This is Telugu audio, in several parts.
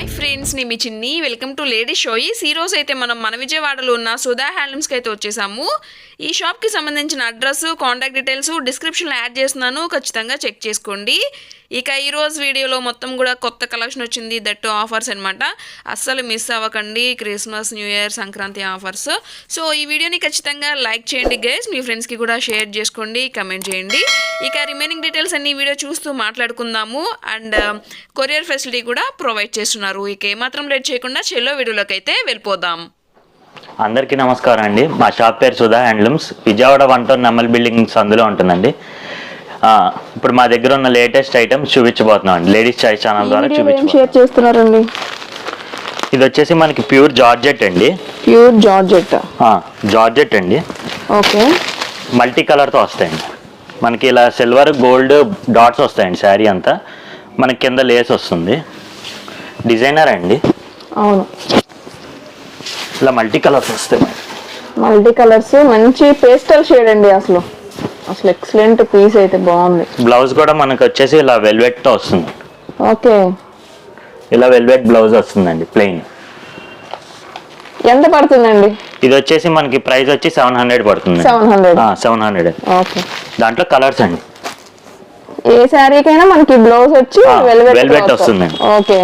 హాయ్ ఫ్రెండ్స్ నేను మీ చిన్ని. వెల్కమ్ టు లేడీ షోయిస్ ఈ అయితే మనం మన విజయవాడలో ఉన్న సుధా హ్యాండ్లూమ్స్కి అయితే వచ్చేసాము. ఈ షాప్కి సంబంధించిన అడ్రస్ కాంటాక్ట్ డీటెయిల్స్ డిస్క్రిప్షన్లో యాడ్ చేస్తున్నాను. ఖచ్చితంగా చెక్ చేసుకోండి. ఇక ఈరోజు వీడియోలో మొత్తం కూడా కొత్త కలెక్షన్ వచ్చింది. దట్టు ఆఫర్స్ అనమాట అస్సలు మిస్ అవ్వకండి. Christmas new year Sankranti offers. So ఈ వీడియోని ఖచ్చితంగా లైక్ చేయండి గైస్ మీ ఫ్రెండ్స్కి కూడా షేర్ చేసుకోండి కమెంట్ చేయండి. ఇక రిమైనింగ్ డీటెయిల్స్ అన్ని వీడియో చూస్తూ మాట్లాడుకుందాము. అండ్ um, కొరియర్ ఫెసిలిటీ కూడా ప్రొవైడ్ చేస్తున్నారు. ఇక ఏమాత్రం లేట్ చేయకుండా చెల్లో వీడియోలోకి అయితే వెళ్ళిపోదాం. అందరికీ నమస్కారం అండి. మా షాప్ పేరు Sudha handlooms. Vijayawada one town Nemmal buildings అందులో ఉంటుందండి. ఇప్పుడు మా దగ్గర ఉన్న లేటెస్ట్ ఐటమ్స్ చూపించబోతున్నాం అండి. లేడీస్ చాయిస్ ఛానల్ ద్వారా చూపించబోతున్నాం. షేర్ చేస్తున్నారండి? ఇది వచ్చేసి మనకి ప్యూర్ జార్జెట్ అండి. Pure georgette. జార్జెట్ అండి. ఓకే. మల్టీ కలర్తో వస్తాయండి. మనకి ఇలా సిల్వర్ గోల్డ్ డాట్స్ వస్తాయండి శారీ అంతా. మనకి కింద లేస్ వస్తుంది. డిజైనర్ అండి. అవును. ఇలా మల్టీ కలర్స్ వస్తాయి. మల్టీ కలర్స్ మంచి పేస్టల్ షేడ్ అండి అసలు. అసలు ఎక్సలెంట్ పీస్ అయితే బాగుంది. బ్లౌజ్ కూడా మనకి వచ్చేసి ఇలా వెల్వెట్తో వస్తుంది. ఓకే. ఇలా వెల్వెట్ బ్లౌజ్ వస్తుందండి ప్లెయిన్ ఎంత పడుతుందండి? ఇది వచ్చేసి మనకి ప్రైస్ వచ్చి సెవెన్ హండ్రెడ్ పడుతుంది seven hundred seven hundred okay. దాంట్లో కలర్స్ అండి. ఏ శారీకైనా మనకి బ్లౌజ్ వచ్చి వెల్వెట్ వస్తుందండి. ఓకే.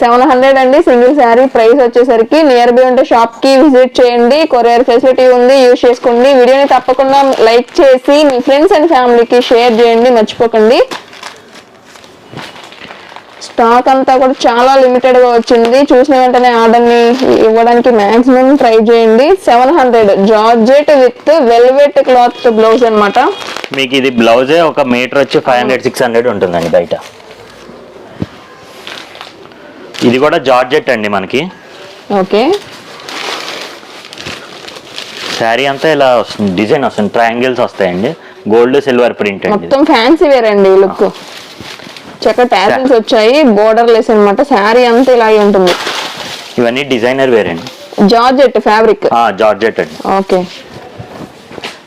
సెవెన్ హండ్రెడ్ అండి. సింగిల్ శారీ ప్రైస్ వచ్చేసరికి నియర్ బై ఉంటే షాప్కి విజిట్ చేయండి. కొరియర్ ఫెసిలిటీ ఉంది యూజ్ చేసుకోండి. వీడియోని తప్పకుండా లైక్ చేసి మీ ఫ్రెండ్స్ అండ్ ఫ్యామిలీకి షేర్ చేయండి. మర్చిపోకండి. స్టాక్ అంతా కూడా చాలా లిమిటెడ్గా వచ్చింది. చూసిన వెంటనే ఆర్డర్ని ఇవ్వడానికి మాక్సిమం ట్రై చేయండి. Seven hundred georgette with velvet cloth blouse అనమాట మీకు ఇది బ్లౌజే ఒక మీటర్ వచ్చి ఫైవ్ హండ్రెడ్ సిక్స్ హండ్రెడ్ ఉంటుందండి బయట. ఇది కూడా జార్జెట్ అండి మనకి. ఓకే. శారీ అంతా ఇలా వస్తుంది డిజైన్ వస్తుంది ట్రయాంగిల్స్ వస్తాయండి. గోల్డ్ సిల్వర్ ప్రింట్ మొత్తం ఫ్యాన్సీ వేర్ అండి లుక్ చక్క టాజిల్స్ వచ్చాయి బోర్డర్ లెస్ అన్నమాట. శారీ అంతా ఇలాగే ఉంటుంది. ఇవన్నీ డిజైనర్ వేర్ అండి. జార్జెట్ ఫ్యాబ్రిక్ జార్జెట్ అండి. ఓకే.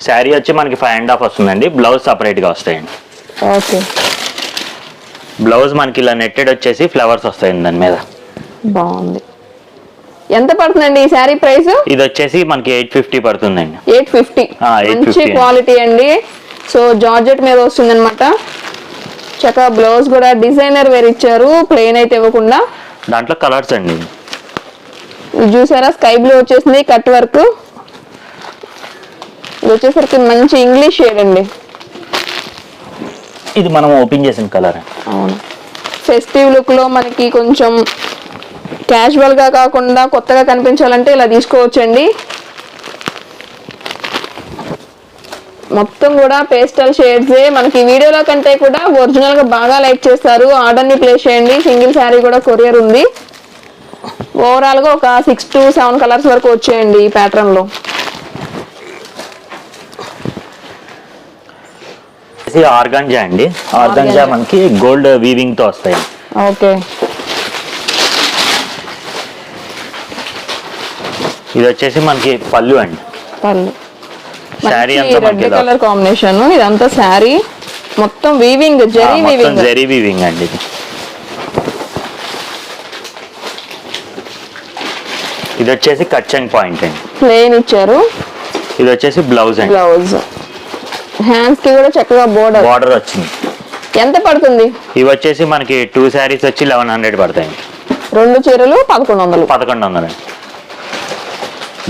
శారీ వచ్చి మనకి ఫైవ్ అండ్ హాఫ్ వస్తుందండి. బ్లౌజ్ సపరేట్గా వస్తాయండి. ఓకే. బ్లౌజ్ మనకి ఇలా నెట్టెడ్ వచ్చేసి ఫ్లవర్స్ వస్తాయండి దాని మీద. బాగుంది. ఎంత పడుతుందండి ఈ శారీ ప్రైస్? ఇది వచ్చేసి మనకి ఎయిట్ ఫిఫ్టీ పడుతుందండి. Eight fifty. ఆ, 850 మంచి క్వాలిటీ అండి. సో జార్జెట్ మీద వస్తుంది అనమాట చక్కగా బ్లౌజ్ కూడా డిజైనర్ వేర్ ఇచ్చారు ప్లెయిన్ అయితే ఇవ్వకుండా. దాంట్లో కలర్స్ అండి. ఇది చూసారా? స్కై బ్లూ వచ్చేసింది కట్ వర్క్. ఇది వచ్చేసరికి మంచి ఇంగ్లీష్ షేడ్ అండి. ఇది మనం ఓపెన్ చేసిన కలర్. అవును. ఫెస్టివ్ లుక్లో మనకి కొంచెం క్యాజువల్గా కాకుండా కొత్తగా కనిపించాలంటే ఇలా తీసుకోవచ్చండి. మొత్తం కూడా పేస్టల్ షేడ్స్ మనకి వీడియోలో కంటే కూడా ఒరిజినల్గా బాగా లైక్ చేస్తారు. ఆర్డర్ని ప్లేస్ చేయండి. సింగిల్ శారీ కూడా కొరియర్ ఉంది. ఓవరాల్గా ఒక సిక్స్ టు సెవెన్ కలర్స్ వరకు వచ్చేయండి ఈ ప్యాటర్న్ ఇది ఆర్గాంజా అండి. ఆర్గాంజా. మనకి గోల్డ్ వీవింగ్తో వస్తాయి. ఓకే. ఇది వచ్చేసి మనకి పళ్ళు అండి. పళ్ళు. శారీ అంతా మనకి కలర్ కాంబినేషన్. ఇదంతా శారీ. మొత్తం weaving zari weaving zari weaving అండి ఇది. ఇది వచ్చేసి అండ్ పాయింట్ అండి. ప్లేన్ ఇచ్చారు. ఇది వచ్చేసి బ్లౌజ్ అండి. బ్లౌజ్. హ్యాండ్స్కి కూడా చక్కగా బోర్డర్ బార్డర్ వచ్చింది. ఎంత పడుతుంది? ఇవి వచ్చేసి మనకి టూ శారీస్ వచ్చి లెవెన్ హండ్రెడ్ పడతాయండి రెండు చీరలు పదకొండు వందలు. పదకొండు వందలు.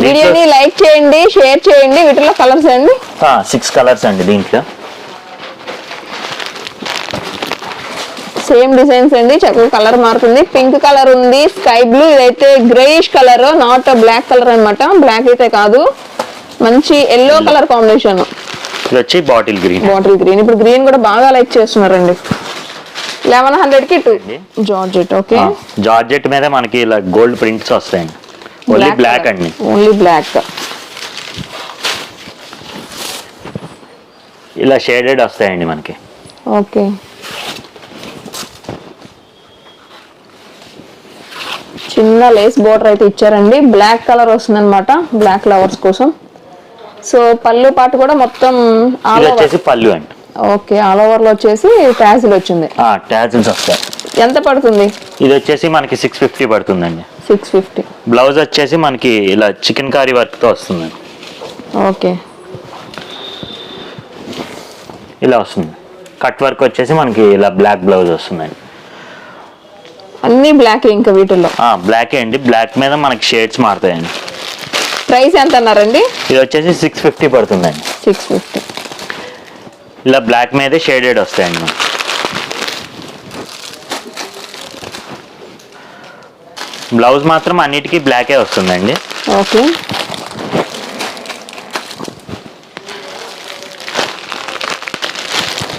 వీడియోని లైక్ చేయండి షేర్ చేయండి వీటిలో కలర్స్ అండి సిక్స్ కలర్స్ అండి దీంట్లో. సేమ్ డిజైన్స్ అండి చక్కగా కలర్ మారుతుంది పింక్ కలర్ ఉంది స్కై బ్లూ ఇదైతే greyish colour not black colour అన్నమాట. బ్లాక్ అయితే కాదు. మంచి ఎల్లో కలర్ కాంబినేషన్ ఇది వచ్చి బాటిల్ గ్రీన్. Bottle green. ఇప్పుడు గ్రీన్ కూడా బాగా లైక్ చేస్తున్నారండి. లెవెన్ హండ్రెడ్కి టూ జార్జెట్ ఓకే? జార్జెట్ మీద మనకి ఇలా గోల్డ్ ప్రింట్స్ వస్తాయండి. ఓన్లీ బ్లాక్ అండి. ఓన్లీ బ్లాక్ ఇలా షేడెడ్ వస్తాయండి మనకి. ఓకే. చిన్న లేస్ బోర్డర్ అయితే ఇచ్చారండి. బ్లాక్ కలర్ వస్తుంది అనమాట బ్లాక్ ఫ్లవర్స్ కోసం. సో పళ్ళు పాటు కూడా మొత్తం ఆల్ ఓవర్ వచ్చేసి పళ్ళు అండి ఓకే ఆల్ ఓవర్లో వచ్చేసి ట్యాజిల్ వచ్చింది. ట్యాజిల్స్ వస్తాయి. ఎంత పడుతుంది? ఇది వచ్చేసి మనకి సిక్స్ ఫిఫ్టీ పడుతుందండి. సిక్స్ ఫిఫ్టీ బ్లౌజ్ వచ్చేసి మనకి ఇలా చికెన్ కర్రీ వర్క్తో వస్తుందండి ఓకే. ఇలా వస్తుంది. కట్ వర్క్ వచ్చేసి మనకి ఇలా బ్లాక్ బ్లౌజ్ వస్తుందండి. అన్ని బ్లాక్ ఇంకా వీటిల్లో. బ్లాక్ అండి. బ్లాక్ మీద మనకి షేడ్స్ మారుతాయండి. ప్రైస్ ఎంత అన్నారండి? ఇది వచ్చేసి సిక్స్ ఫిఫ్టీ పడుతుందండి. సిక్స్ ఫిఫ్టీ ఇలా బ్లాక్ మీదే షేడెడ్ వస్తాయండి. బ్లౌజ్ మాత్రం అన్నిటికీ బ్లాకే వస్తుందండి. ఓకే.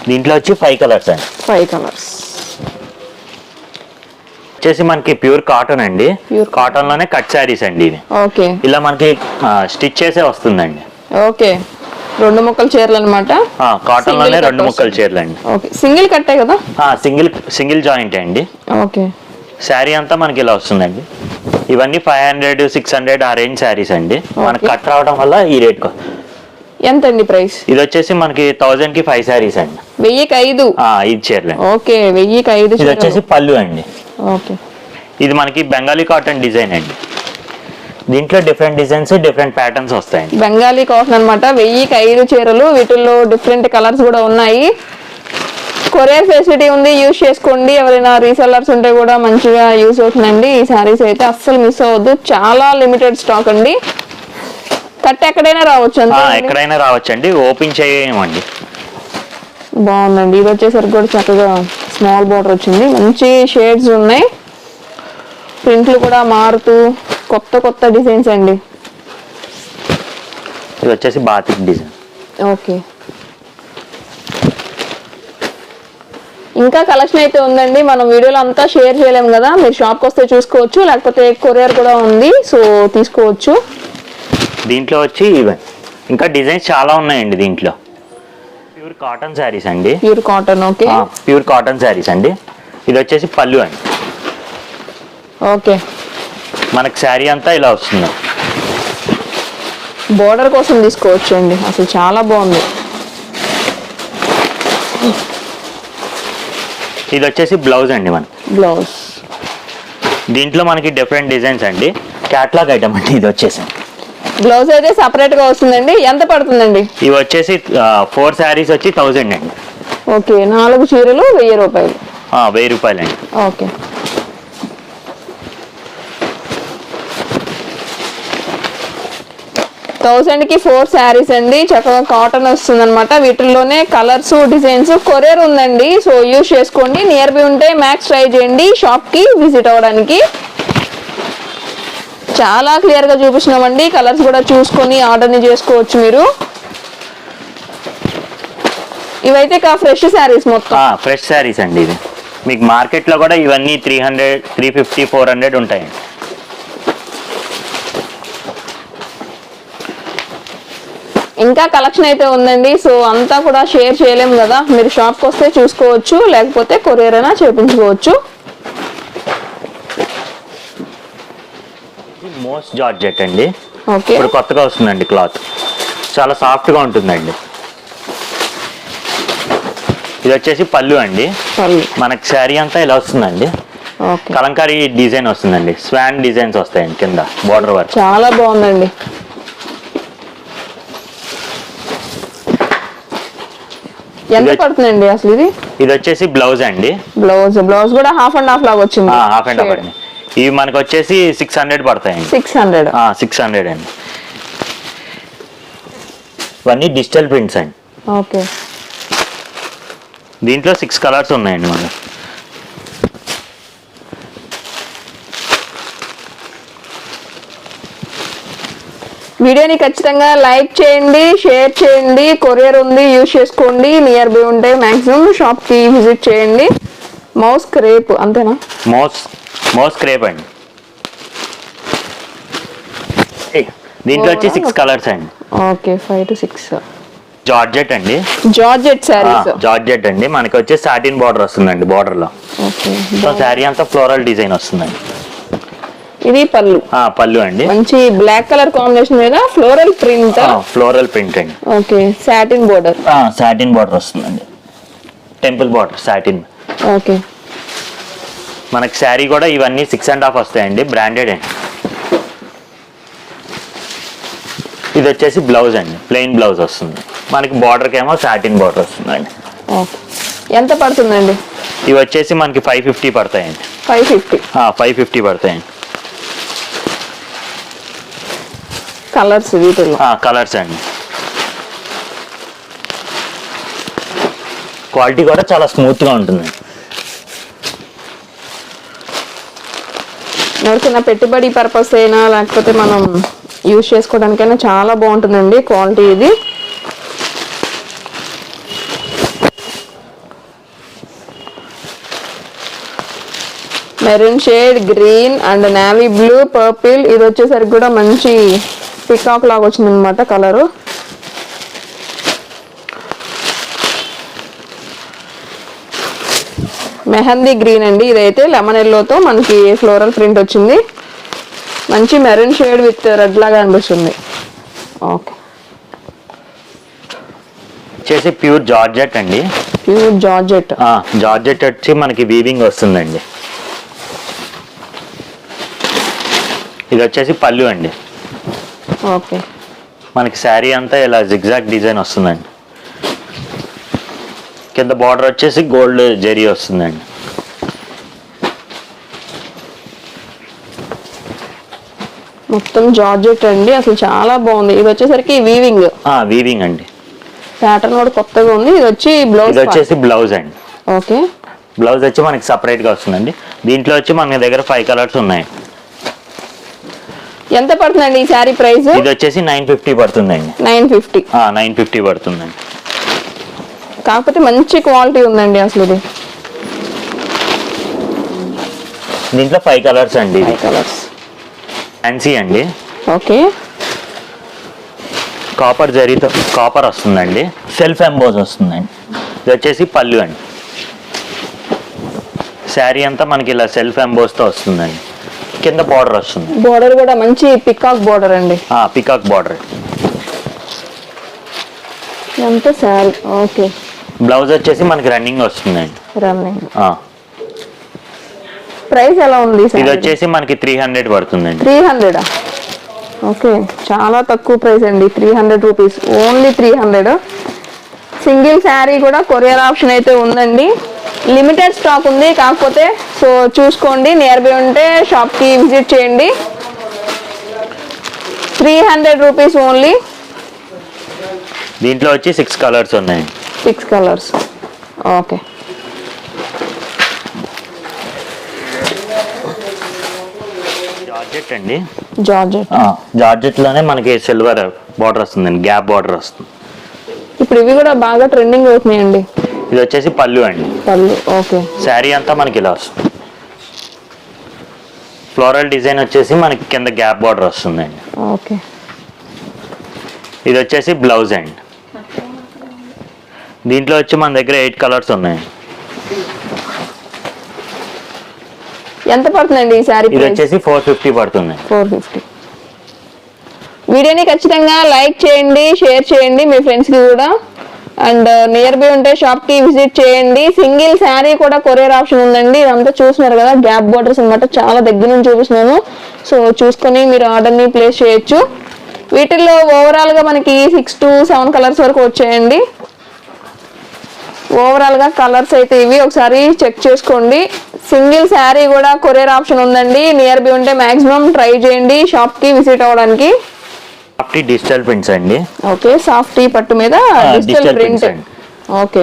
దీంట్లో వచ్చి ఫైవ్ కలర్స్ అండి. ఫైవ్ కలర్స్ వచ్చేసి మనకి ప్యూర్ కాటన్ అండి. కాటన్. లోనే కట్ శారీస్ అండి ఇవి. ఓకే. ఇలా మనకి స్టిచ్ చేసే వస్తుందండి. ఓకే. రెండు ముక్కల చీరలు అనమాట కాటన్లోనే రెండు ముక్కలు. చీరలు అండి ఓకే. సింగిల్ కట్టే కదా? సింగిల్ సింగిల్ జాయింట్ అండి. ఓకే. శారీ అంతా మనకి ఇలా వస్తుందండి. ఇవన్నీ ఫైవ్ హండ్రెడ్ సిక్స్ హండ్రెడ్ ఆ రేంజ్ శారీస్ అండి. మనకి. కట్ రావడం వల్ల ఈ రేట్ ఎంత అండి ప్రైస్? ఇది వచ్చేసి మనకి థౌజండ్కి ఫైవ్ శారీస్ అండి. వెయ్యికి ఐదు. ఇది చీరలు ఓకే వెయ్యికి ఐదు ఇది వచ్చేసి. పళ్ళు అండి. ఇది మనకి బెంగాలీ కాటన్ డిజైన్ అండి. దీంట్లో డిఫరెంట్ డిజైన్స్ డిఫరెంట్ ప్యాటర్న్స్ వస్తాయండి. బెంగాలీ కాటన్ అన్నమాట. వెయ్యికి ఐదు చీరలు వీటిల్లో డిఫరెంట్ కలర్స్ కూడా ఉన్నాయి. కొరియర్ ఫెసిలిటీ ఉంది యూజ్ చేసుకోండి. ఎవరైనా రీసెల్లర్స్ ఉంటే కూడా మంచిగా యూజ్ అవుతుందండి. ఈ శారీస్ అయితే అస్సలు మిస్ అవ్వద్దు. చాలా లిమిటెడ్ స్టాక్ అండి. కట్ ఎక్కడైనా రావచ్చు ఎక్కడైనా రావచ్చండి. ఓపెన్ చేయమండి. బాగుందండి. ఇది వచ్చేసరికి కూడా చక్కగా స్మాల్ బార్డర్ వచ్చింది. మంచి షేడ్స్ ఉన్నాయి. ప్రింట్లు కూడా మారుతూ కొత్త కొత్త డిజైన్స్ అండి. ఇది వచ్చేసి బాతిక్ డిజైన్ ఓకే. ఇంకా కలెక్షన్ అయితే ఉందండి. మనం వీడియోలో అంతా షేర్ చేయలేము కదా. మీరు షాప్కి వస్తే చూసుకోవచ్చు. లేకపోతే కొరియర్ కూడా ఉంది. సో తీసుకోవచ్చు. దీంట్లో వచ్చి ఇంకా డిజైన్స్ చాలా ఉన్నాయండి దీంట్లో. ప్యూర్ కాటన్ శారీస్ అండి. Pure cotton okay. Pure cotton saris అండి. ఇది వచ్చేసి పళ్ళు అండి. ఓకే. మనకి శారీ అంతా ఇలా వస్తుంది. బోర్డర్ కోసం తీసుకోవచ్చు అండి అసలు చాలా బాగుంది. ఇది వచ్చేసి బ్లౌజ్ అండి మనకి బ్లౌజ్. దీంట్లో మనకి డిఫరెంట్ డిజైన్స్ అండి. క్యాట్లాగ్ ఐటమ్ అండి ఇది వచ్చేసి. బ్లౌజ్ అయితే సపరేట్గా వస్తుందండి. ఎంత పడుతుందండి? ఇవి వచ్చేసి ఫోర్ శారీస్ వచ్చి థౌజండ్ అండి. ఓకే నాలుగు చీరలు వెయ్యి రూపాయలు. వెయ్యి రూపాయలు అండి ఓకే. థౌసండ్కి ఫోర్ శారీస్ అండి. చక్కగా కాటన్ వస్తుంది అనమాట వీటిల్లోనే కలర్స్ డిజైన్స్ కొరియర్ ఉందండి. సో యూస్ చేసుకోండి. నియర్ బై ఉంటే మ్యాక్స్ ట్రై చేయండి. షాప్కి విజిట్ అవ్వడానికి. చాలా క్లియర్గా చూపించినామండి కలర్స్ కూడా చూసుకొని ఆర్డర్ని చేసుకోవచ్చు మీరు. ఇవైతే కా ఫ్రెష్ శారీస్ మొత్తం? ఫ్రెష్ శారీస్ అండి ఇది మీకు మార్కెట్లో కూడా ఇవన్నీ three hundred three fifty four hundred ఉంటాయండి. ఇంకా కలెక్షన్ అయితే ఉందండి. సో అంతా కూడా షేర్ చేయలేము కదా. మీరు షాప్కి వస్తే చూసుకోవచ్చు. లేకపోతే కొరియర్ అయినా చేపించుకోవచ్చు. మోస్ట్ జార్జెట్ అండి. ఓకే. ఇప్పుడు కొత్తగా వస్తుందండి క్లాత్. చాలా సాఫ్ట్గా ఉంటుందండి. ఇది వచ్చేసి పళ్ళు అండి. మనకి శారీ అంతా ఇలా వస్తుందండి. కలంకారీ డిజైన్ వస్తుందండి. స్వాన్ డిజైన్స్ వస్తాయండి కింద బార్డర్ వర్క్. చాలా బాగుందండి. ఎంత పడుతుందండి అసలు ఇది? ఇది వచ్చేసి బ్లౌజ్ అండి. బ్లౌజ్ బ్లౌజ్ కూడా హాఫ్ అండ్ హాఫ్ లాగా వచ్చింది. హాఫ్ అండ్ హాఫ్ అండి. ఇవి మనకి వచ్చేసి సిక్స్ హండ్రెడ్ పడతాయండి. Six hundred. సిక్స్ హండ్రెడ్ అండి. ఇవన్నీ డిజిటల్ ప్రింట్స్ అండి. ఓకే. దీంట్లో సిక్స్ కలర్స్ ఉన్నాయండి మనకి. వీడియోని ఖచ్చితంగా లైక్ చేయండి షేర్ చేయండి కొరియర్ ఉంది యూజ్ చేసుకోండి నియర్ బై ఉంటే మాక్సిమం షాప్కి విజిట్ చేయండి. మౌస్ క్రేప్ అంతేనా? మోస్ మోస్ క్రేప్ అండి. దీంట్లో వచ్చి సిక్స్ కలర్స్ అండి. Okay five to six georgette అండి. జార్జెట్ శారీస్. జార్జెట్ అండి. మనకి వచ్చి సాటిన్ బార్డర్ వస్తుందండి బార్డర్లో. సో శారీ అంతా ఫ్లోరల్ డిజైన్ వస్తుందండి. ఇది పళ్ళు. ఆ, పళ్ళు అండి. మంచి బ్లాక్ కలర్ కాంబినేషన్ మీద ఫ్లోరల్ ప్రింట్ ఫ్లోరల్ ప్రింట్ అండి. Okay satin border satin border వస్తుందండి. Temple border satin okay. మనకి శారీ కూడా ఇవన్నీ సిక్స్ అండ్ హాఫ్ వస్తాయండి బ్రాండెడ్ అండి ఇది వచ్చేసి బ్లౌజ్ అండి ప్లెయిన్ బ్లౌజ్ వస్తుంది. మనకి బార్డర్కి ఏమో సాటిన్ బార్డర్ వస్తుందండి. ఎంత పడుతుందండి? ఇవి వచ్చేసి మనకి ఫైవ్ ఫిఫ్టీ పడతాయండి. ఫైవ్ ఫిఫ్టీ ఫైవ్ ఫిఫ్టీ పడతాయండి. కలర్స్ కలర్స్ అండి. క్వాలిటీ కూడా చాలా స్మూత్గా ఉంటుంది ఎవరికైనా పెట్టుబడి పర్పస్ అయినా లేకపోతే మనం యూజ్ చేసుకోవడానికైనా చాలా బాగుంటుందండి క్వాలిటీ ఇది. Maroon shade green and navy blue purple ఇది వచ్చేసరికి కూడా మంచి పికాక్ లాగా వచ్చిందనమాట కలరు మెహందీ గ్రీన్ అండి. ఇదైతే లెమన్ ఎల్లోతో మనకి ఫ్లోరల్ ప్రింట్ వచ్చింది. మంచి మెరూన్ షేడ్ విత్ రెడ్ లాగా అనిపిస్తుంది. ఓకే. వచ్చేసి ప్యూర్ జార్జెట్ అండి. Pure georgette. జార్జెట్ వచ్చి మనకి వీవింగ్ వస్తుందండి. ఇది వచ్చేసి పళ్ళు అండి. ఓకే. మనకి శారీ అంతా ఇలా జిగ్జాగ్ డిజైన్ వస్తుందండి. కింద బార్డర్ వచ్చేసి గోల్డ్ జెరీ వస్తుందండి. మొత్తం జార్జెట్ అండి అసలు చాలా బాగుంది. ఇది వచ్చేసరికి వీవింగ్ వీవింగ్ అండి. ప్యాటర్న్ కూడా కొత్తగా ఉంది. ఇది వచ్చి బ్లౌజ్ ఇది వచ్చేసి బ్లౌజ్ అండి. ఓకే బ్లౌజ్ వచ్చి మనకి సపరేట్గా వస్తుందండి. దీంట్లో వచ్చి మన దగ్గర ఫైవ్ కలర్స్ ఉన్నాయి. ఎంత పడుతుందండి ఈ శారీ ప్రైస్ ఇది వచ్చేసి నైన్ ఫిఫ్టీ పడుతుందండి. నైన్ ఫిఫ్టీ నైన్ ఫిఫ్టీ పడుతుందండి. కాకపోతే మంచి క్వాలిటీ ఉందండి అసలు ఇది. దీంట్లో ఫైవ్ కలర్స్ అండి ఇది. కలర్స్ ఫ్యాన్సీ అండి. ఓకే. కాపర్ జరీతో కాపర్ వస్తుందండి. సెల్ఫ్ ఎంబోజ్ వస్తుందండి. ఇది వచ్చేసి పళ్ళు అండి. శారీ అంతా మనకి ఇలా సెల్ఫ్ ఎంబోజ్తో వస్తుందండి. కింద బార్డర్ వస్తుంది. బోర్డర్ కూడా మంచి పికాక్ బోర్డర్ అండి. పికాక్ బార్డర్ ఎంత శారీ ఓకే. బ్లౌజ్ వచ్చేసి మనకి రన్నింగ్ వస్తుందండి. రన్నింగ్. ఆ, ప్రైస్ ఎలా ఉంది ఇది వచ్చేసి మనకి త్రీ హండ్రెడ్ పడుతుందండి. Three hundred? ఓకే చాలా తక్కువ ప్రైస్ అండి three hundred rupees. Only three hundred. Single sari కూడా కొరియర్ ఆప్షన్ అయితే ఉందండి. లిమిటెడ్ స్టాక్ ఉంది కాకపోతే సో చూసుకోండి నియర్ బై ఉంటే షాప్కి విజిట్ చేయండి. Three hundred rupees only. దీంట్లో వచ్చి సిక్స్ కలర్స్ ఉన్నాయండి. సిక్స్ కలర్స్ ఓకే జార్జెట్ అండి. జార్జెట్ జార్జెట్లోనే మనకి సిల్వర్ బార్డర్ వస్తుందండి గ్యాప్ బార్డర్ వస్తుంది. ఇప్పుడు ఇవి కూడా బాగా ట్రెండింగ్ అవుతున్నాయండి. ఇది వచ్చేసి పళ్ళు అండి. పళ్ళు ఓకే శారీ అంతా మనకి ఇలా వస్తుంది. ఫ్లోరల్ డిజైన్ వచ్చేసి మనకి కింద గ్యాప్ బార్డర్ వస్తుందండి. ఓకే ఇది వచ్చేసి బ్లౌజ్ అండి. దీంట్లో వచ్చి మన దగ్గర ఎయిట్ కలర్స్ ఉన్నాయి. ఎంత పడుతుందండి ఈ శారీ ఇది వచ్చేసి ఫోర్ ఫిఫ్టీ పడుతుంది. Four fifty. వీడియోని ఖచ్చితంగా లైక్ చేయండి షేర్ చేయండి మీ ఫ్రెండ్స్కి కూడా. అండ్ నియర్ బై ఉంటే షాప్కి విజిట్ చేయండి. సింగిల్ శారీ కూడా కొరియర్ ఆప్షన్ ఉందండి. ఇదంతా చూస్తున్నారు కదా గ్యాప్ బోర్డర్స్ అన్నమాట. చాలా దగ్గర నుంచి చూపిస్తున్నాను. సో చూసుకొని మీరు ఆర్డర్ని ప్లేస్ చేయొచ్చు. వీటిల్లో ఓవరాల్గా మనకి సిక్స్ టు సెవెన్ కలర్స్ వరకు వచ్చాయండి. ఓవరాల్గా కలర్స్ అయితే ఇవి. ఒకసారి చెక్ చేసుకోండి. సింగిల్ శారీ కూడా కొరియర్ ఆప్షన్ ఉందండి. నియర్ బై ఉంటే మాక్సిమం ట్రై చేయండి. షాప్కి విజిట్ అవ్వడానికి. డిజిటల్ ప్రింట్స్ అండి. ఓకే సాఫ్ట్ పట్టు మీద డిజిటల్ ప్రింట్. ఓకే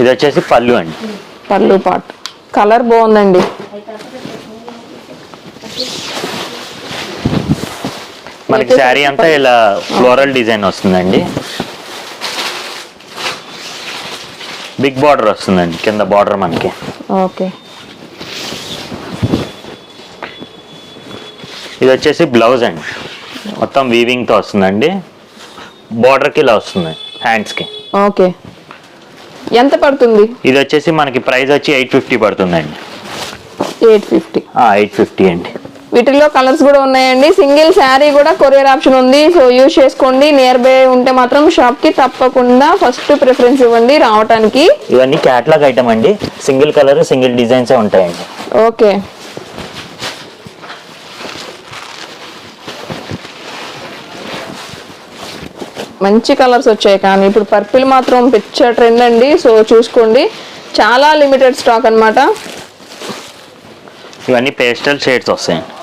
ఇది వచ్చేసి పళ్ళు అండి. పళ్ళు పాట్ కలర్ బాగుందండి. మనకి శారీ అంతా ఇలా ఫ్లోరల్ డిజైన్ వస్తుందండి. బిగ్ బార్డర్ వస్తుందండి కింద బార్డర్ మనకి. ఓకే. ఇది వచ్చేసి బ్లౌజ్ అండి. మొత్తం వీవింగ్తో వస్తుందండి. బార్డర్కి ఇలా వస్తుంది హ్యాండ్స్కి ఓకే. ఎంత పడుతుంది? ఇది వచ్చేసి మనకి ప్రైస్ వచ్చి ఎయిట్ ఫిఫ్టీ పడుతుందండి. Eight fifty. ఎయిట్ ఫిఫ్టీ అండి. వీటిల్లో కలర్స్ కూడా ఉన్నాయండి. సింగిల్ శారీ కూడా కొరియర్ ఆప్షన్ ఉంది. సో యూజ్ చేసుకోండి. నియర్ బై ఉంటే మాత్రం షాప్కి తప్పకుండా ఫస్ట్ ప్రిఫరెన్స్ ఇవ్వండి రావటానికి. ఇవన్నీ క్యాట్లాగ్ ఐటమ్ అండి. సింగిల్ కలర్ సింగిల్ డిజైన్సే ఉంటాయండి. ఓకే. మంచి కలర్స్ వచ్చాయి కానీ ఇప్పుడు పర్పిల్ మాత్రం పిచ్చ ట్రెండ్ అండి. సో చూసుకోండి. చాలా లిమిటెడ్ స్టాక్ అన్నమాట. ఇవన్నీ పేస్టల్ షేడ్స్ వస్తాయండి.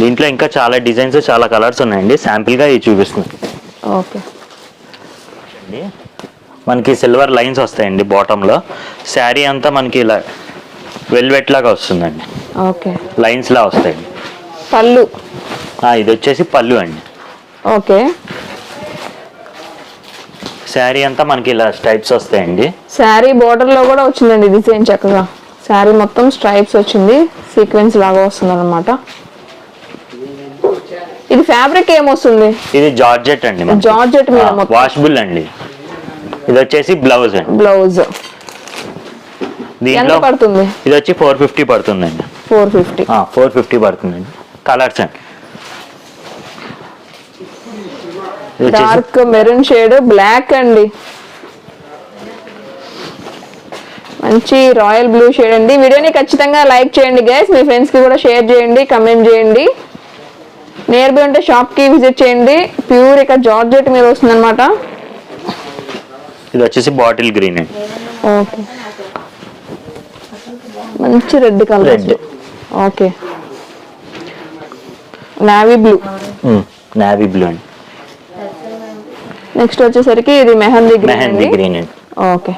దీంట్లో ఇంకా చాలా డిజైన్స్ చాలా కలర్స్ ఉన్నాయండి. శాంపిల్గా ఇవి చూపిస్తుంది ఓకే. మనకి సిల్వర్ లైన్స్ వస్తాయండి బాటంలో. శారీ అంతా మనకి ఇలా వెల్వెట్ లాగా వస్తుందండి. ఓకే. లైన్స్ లా వస్తాయండి. పళ్ళు. ఇది వచ్చేసి పళ్ళు అండి. ఓకే. శారీ అంతా మనకి ఇలా స్టైప్స్ వస్తాయండి. శారీ border లో కూడా వచ్చిందండి డిజైన్ చక్కగా. శారీ మొత్తం స్ట్రైప్స్ వచ్చింది. సీక్వెన్స్ లాగా వస్తుంది అనమాట ఇది ఫ్యాబ్రిక్ ఏమొస్తుంది? ఇది జార్జెట్ అండి జార్జెట్ మీద వాషబుల్ అండి. ఇది వచ్చేసి బ్లౌజ్ అండి. బ్లౌజ్ దీంట్లో పడుతుంది? ఇది వచ్చి ఫోర్ ఫిఫ్టీ పడుతుందండి. ఫోర్ ఫిఫ్టీ ఫోర్ ఫిఫ్టీ పడుతుందండి. కలర్స్ అండి. డార్క్ మెరూన్ షేడ్ బ్లాక్ అండి. మంచి రాయల్ బ్లూ షేడ్ అండి. వీడియోని ఖచ్చితంగా లైక్ చేయండి గైస్ మీ ఫ్రెండ్స్కి కూడా షేర్ చేయండి కమెంట్ చేయండి. నియర్ బై ఉంటే షాప్కి విజిట్ చేయండి. ప్యూర్ ఇక జార్జెట్ మీద వస్తుంది అనమాట ఇది వచ్చేసి బాటిల్ గ్రీన్ ఓకే మంచి red colour Red. Okay navy blue navy blue అండి. నెక్స్ట్ వచ్చేసరికి ఇది mehndi green mehndi green okay